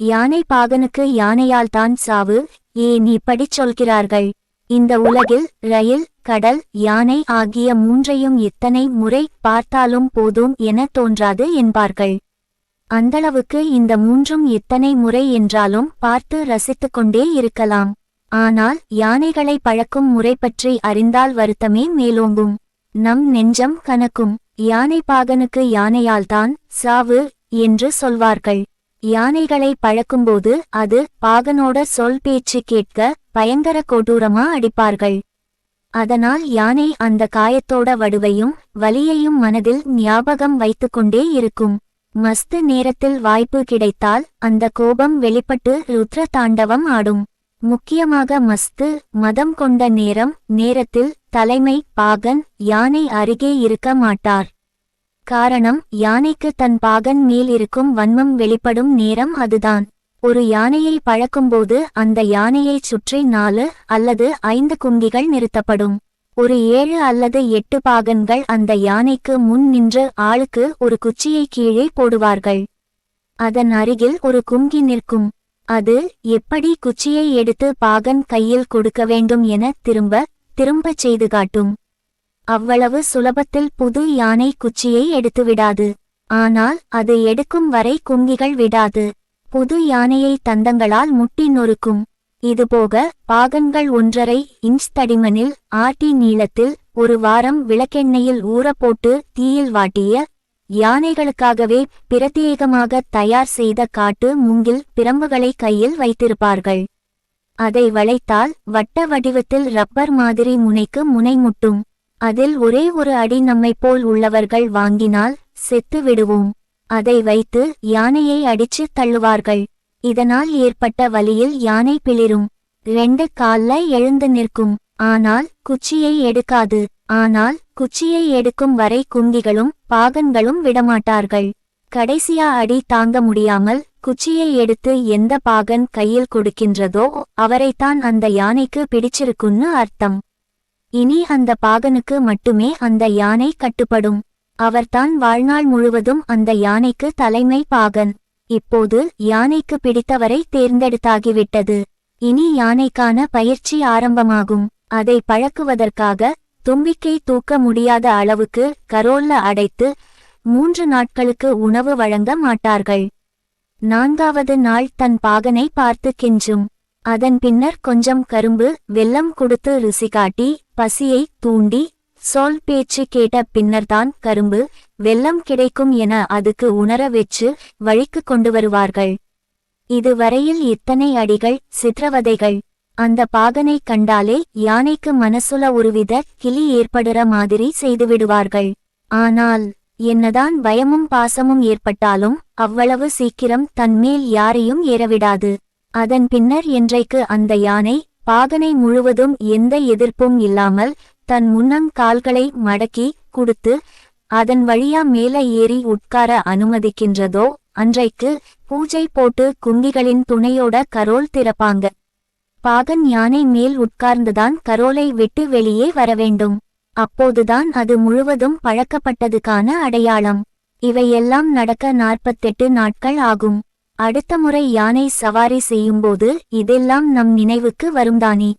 யானை பாகனுக்கு யானையால் தான் சாவு ஏன் இப்படிச் சொல்கிறார்கள்? இந்த உலகில் ரயில் கடல் யானை ஆகிய மூன்றையும் இத்தனை முறை பார்த்தாலும் போதும் என தோன்றாது என்பார்கள். அந்தளவுக்கு இந்த மூன்றும் இத்தனை முறை என்றாலும் பார்த்து ரசித்துக் கொண்டே இருக்கலாம். ஆனால் யானைகளை பழக்கும் முறை பற்றி அறிந்தால் வருத்தமே மேலோங்கும். நம் நெஞ்சம் கனக்கும். யானை பாகனுக்கு யானையால்தான் சாவு என்று சொல்வார்கள். யானைகளை பழக்கும்போது அது பாகனோட சொல் பேச்சு கேட்க பயங்கர கொடூரமா அடிப்பார்கள். அதனால் யானை அந்த காயத்தோட வடுவையும் வலியையும் மனதில் ஞாபகம் வைத்துக்கொண்டே இருக்கும். மஸ்து நேரத்தில் வாய்ப்பு கிடைத்தால் அந்த கோபம் வெளிப்பட்டு ருத்ர தாண்டவம் ஆடும். முக்கியமாக மஸ்து மதம் கொண்ட நேரம் நேரத்தில் தலைமை பாகன் யானை அருகே இருக்க மாட்டார். காரணம் யானைக்கு தன் பாகன் மேல் இருக்கும் வன்மம் வெளிப்படும் நேரம் அதுதான். ஒரு யானையை பழக்கும்போது அந்த யானையைச் சுற்றி நாலு அல்லது ஐந்து குங்கிகள் நிறுத்தப்படும். ஒரு ஏழு அல்லது எட்டு பாகன்கள் அந்த யானைக்கு முன் நின்று ஆளுக்கு ஒரு குச்சியை கீழே போடுவார்கள். அதன் அருகில் ஒரு குங்கி நிற்கும். அது எப்படி குச்சியை எடுத்து பாகன் கையில் கொடுக்க வேண்டும் என திரும்ப திரும்பச் செய்து காட்டும். அவ்வளவு சுலபத்தில் புது யானை குச்சியை எடுத்துவிடாது. ஆனால் அது எடுக்கும் வரை குங்கிகள் விடாது. புது யானையை தந்தங்களால் முட்டி நொறுக்கும். இதுபோக பாகன்கள் ஒன்றரை இன்ச் தடிமனில் ஆட்டி நீளத்தில் ஒரு வாரம் விளக்கெண்ணெயில் ஊறப்போட்டு தீயில் வாட்டிய யானைகளுக்காகவே பிரத்யேகமாக தயார் செய்த காட்டு மூங்கில் பிரம்புகளை கையில் வைத்திருப்பார்கள். அதை வளைத்தால் வட்ட வடிவத்தில் ரப்பர் மாதிரி முனைக்கு முனை முட்டும் அதில் ஒரே ஒரு அடி நம்மைப் போல் உள்ளவர்கள் வாங்கினால் செத்து விடுவோம். அதை வைத்து யானையை அடிச்சு தள்ளுவார்கள். இதனால் ஏற்பட்ட வலியில் யானை பிளிரும். ரெண்டு கால்ல எழுந்து நிற்கும். ஆனால் குச்சியை எடுக்காது. ஆனால் குச்சியை எடுக்கும் வரை குங்கிகளும் பாகன்களும் விடமாட்டார்கள். கடைசியா அடி தாங்க முடியாமல் குச்சியை எடுத்து எந்த பாகன் கையில் கொடுக்கின்றதோ அவரைத்தான் அந்த யானைக்கு பிடிச்சிருக்குன்னு அர்த்தம். இனி அந்த பாகனுக்கு மட்டுமே அந்த யானை கட்டுப்படும். அவர்தான் வாழ்நாள் முழுவதும் அந்த யானைக்கு தலைமை பாகன். இப்போது யானைக்கு பிடித்தவரை தேர்ந்தெடுத்தாகிவிட்டது. இனி யானைக்கான பயிற்சி ஆரம்பமாகும். அதை பழக்குவதற்காக தும்பிக்கை தூக்க முடியாத அளவுக்கு கரோல்ல அடைத்து மூன்று நாட்களுக்கு உணவு வழங்க மாட்டார்கள். நான்காவது நாள் தன் பாகனை பார்த்து கெஞ்சும். அதன் பின்னர் கொஞ்சம் கரும்பு வெல்லம் கொடுத்து ருசி காட்டி பசியை தூண்டி சொல் பேச்சு கேட்ட பின்னர்தான் கரும்பு வெல்லம் கிடைக்கும் என அதுக்கு உணர வெச்சு வழிக்கு கொண்டு வருவார்கள். இதுவரையில் இத்தனை அடிகள் சித்திரவதைகள். அந்த பாகனை கண்டாலே யானைக்கு மனசுல ஒருவித கிளி ஏற்படுற மாதிரி செய்துவிடுவார்கள் ஆனால் என்னதான் பயமும் பாசமும் ஏற்பட்டாலும் அவ்வளவு சீக்கிரம் தன்மேல் யாரையும் ஏறவிடாது. அதன் பின்னர் என்றைக்கு அந்த யானை பாகனை முழுவதும் எந்த எதிர்ப்பும் இல்லாமல் தன் முன்னம் கால்களை மடக்கி கொடுத்து அதன் வழியா மேல ஏறி உட்கார அனுமதிக்கின்றதோ அன்றைக்கு பூஜை போட்டு குங்கிகளின் துணையோட கரோல் திறப்பாங்க. பாகன் யானை மேல் உட்கார்ந்துதான் கரோலை விட்டு வெளியே வரவேண்டும். அப்போதுதான் அது முழுவதும் பழக்கப்பட்டதுக்கான அடையாளம். இவையெல்லாம் நடக்க நாற்பத்தெட்டு நாட்கள் ஆகும். அடுத்த முறை யானை சவாரி செய்யும்போது இதெல்லாம் நம் நினைவுக்கு வரும்தானே